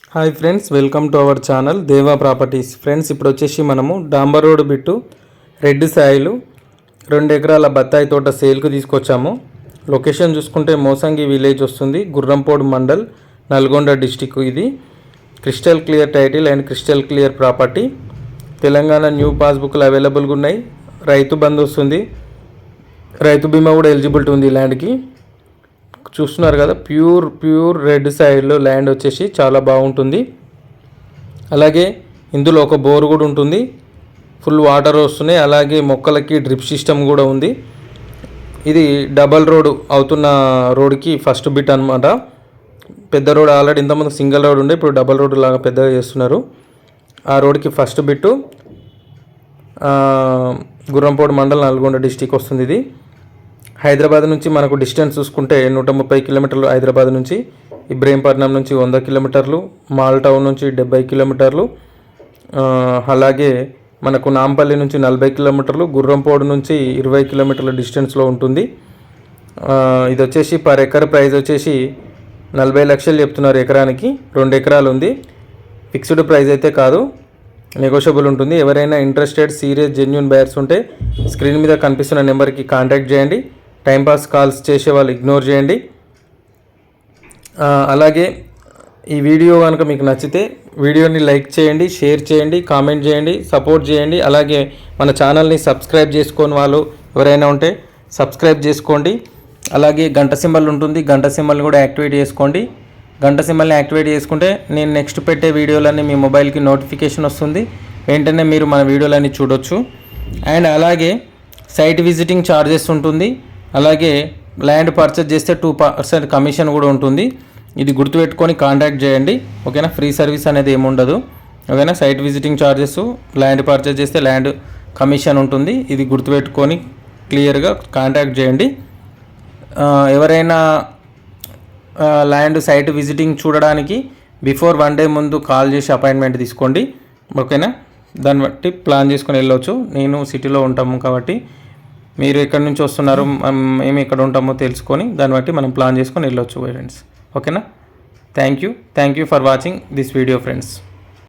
Hi friends welcome to our channel Deva properties friends ఇప్పుడు వచ్చేసి మనము డాంబర్ రోడ్ బిట్టు రెడ్ సాయిలు రెండు ఎకరాల బత్తాయి తోట సేల్కి తీసుకొచ్చాము. లొకేషన్ చూసుకుంటే మోసంగి విలేజ్ వస్తుంది గుర్రంపోడు మండల్ నల్గొండ డిస్టిక్ ఇది. Crystal clear title and crystal clear property Telangana new పాస్బుక్లు అవైలబుల్గా ఉన్నాయి. రైతు బంద్ వస్తుంది. రైతు బీమా కూడా ఎలిజిబిలిటీ ఉంది ల్యాండ్కి చూస్తున్నారు కదా ప్యూర్ ప్యూర్ రెడ్ సైడ్లో ల్యాండ్ వచ్చేసి చాలా బాగుంటుంది. అలాగే ఇందులో ఒక బోర్ కూడా ఉంటుంది. ఫుల్ వాటర్ వస్తున్నాయి. అలాగే మొక్కలకి డ్రిప్ సిస్టమ్ కూడా ఉంది. ఇది డబల్ రోడ్ అవుతున్న రోడ్కి ఫస్ట్ బిట్ అనమాట పెద్ద రోడ్ ఆల్రెడీ ఇంతకుముందు సింగిల్ రోడ్ ఉండే ఇప్పుడు డబల్ రోడ్ లాగా పెద్దగా చేస్తున్నారు. ఆ రోడ్కి ఫస్ట్ బిట్టు గుర్రంపోడు మండలం నల్గొండ డిస్టిక్ వస్తుంది ఇది. హైదరాబాద్ నుంచి మనకు డిస్టెన్స్ చూసుకుంటే నూట ముప్పై కిలోమీటర్లు హైదరాబాద్ నుంచి ఇబ్రహీంపట్నం నుంచి వంద కిలోమీటర్లు మాల్ టౌన్ నుంచి డెబ్బై కిలోమీటర్లు అలాగే మనకు నాంపల్లి నుంచి నలభై కిలోమీటర్లు గుర్రంపోడు నుంచి ఇరవై కిలోమీటర్ల డిస్టెన్స్లో ఉంటుంది. ఇది వచ్చేసి పర్ ఎకర్ ప్రైస్ వచ్చేసి నలభై లక్షలు చెప్తున్నారు ఎకరానికి. రెండు ఎకరాలు ఉంది. ఫిక్స్డ్ ప్రైస్ అయితే కాదు. నెగోషియబుల్ ఉంటుంది. ఎవరైనా ఇంట్రెస్టెడ్ సీరియస్ జెన్యున్ బయర్స్ ఉంటే స్క్రీన్ మీద కనిపిస్తున్న నెంబర్కి కాంటాక్ట్ చేయండి. టైంపాస్ కాల్స్ చేసే వాళ్ళు ఇగ్నోర్ చేయండి. అలాగే ఈ వీడియో కనుక మీకు నచ్చితే వీడియోని లైక్ చేయండి షేర్ చేయండి కామెంట్ చేయండి సపోర్ట్ చేయండి. అలాగే మన ఛానల్ని సబ్స్క్రైబ్ చేసుకొని వాళ్ళు ఎవరైనా ఉంటే సబ్స్క్రైబ్ చేసుకోండి. అలాగే గంట సింబల్ ఉంటుంది గంట సింబల్ని కూడా యాక్టివేట్ చేసుకోండి. గంట సింబల్ని యాక్టివేట్ చేసుకుంటే నేను నెక్స్ట్ పెట్టే వీడియోలన్నీ మీ మొబైల్కి నోటిఫికేషన్ వస్తుంది. వెంటనే మీరు మన వీడియోలన్నీ చూడొచ్చు. అండ్ అలాగే సైట్ విజిటింగ్ ఛార్జెస్ ఉంటుంది. అలాగే ల్యాండ్ పర్చేస్ చేస్తే టూ పర్సెంట్ కమిషన్ కూడా ఉంటుంది. ఇది గుర్తుపెట్టుకొని కాంటాక్ట్ చేయండి. ఓకేనా? ఫ్రీ సర్వీస్ అనేది ఏముండదు ఓకేనా? Site visiting charges land purchase చేస్తే ల్యాండ్ కమిషన్ ఉంటుంది. ఇది గుర్తుపెట్టుకొని క్లియర్గా కాంటాక్ట్ చేయండి. ఎవరైనా ల్యాండ్ సైట్ విజిటింగ్ చూడడానికి బిఫోర్ వన్ డే ముందు కాల్ చేసి అపాయింట్మెంట్ తీసుకోండి. ఓకేనా? దాన్ని బట్టి ప్లాన్ చేసుకొని వెళ్ళొచ్చు. నేను సిటీలో ఉంటాము కాబట్టి మీరు ఎక్కడి నుంచి వస్తున్నారు మేము ఎక్కడ ఉంటామో తెలుసుకొని దాన్ని బట్టి మనం ప్లాన్ చేసుకొని వెళ్ళొచ్చు ఫ్రెండ్స్ ఓకేనా thank you thank you for watching this video friends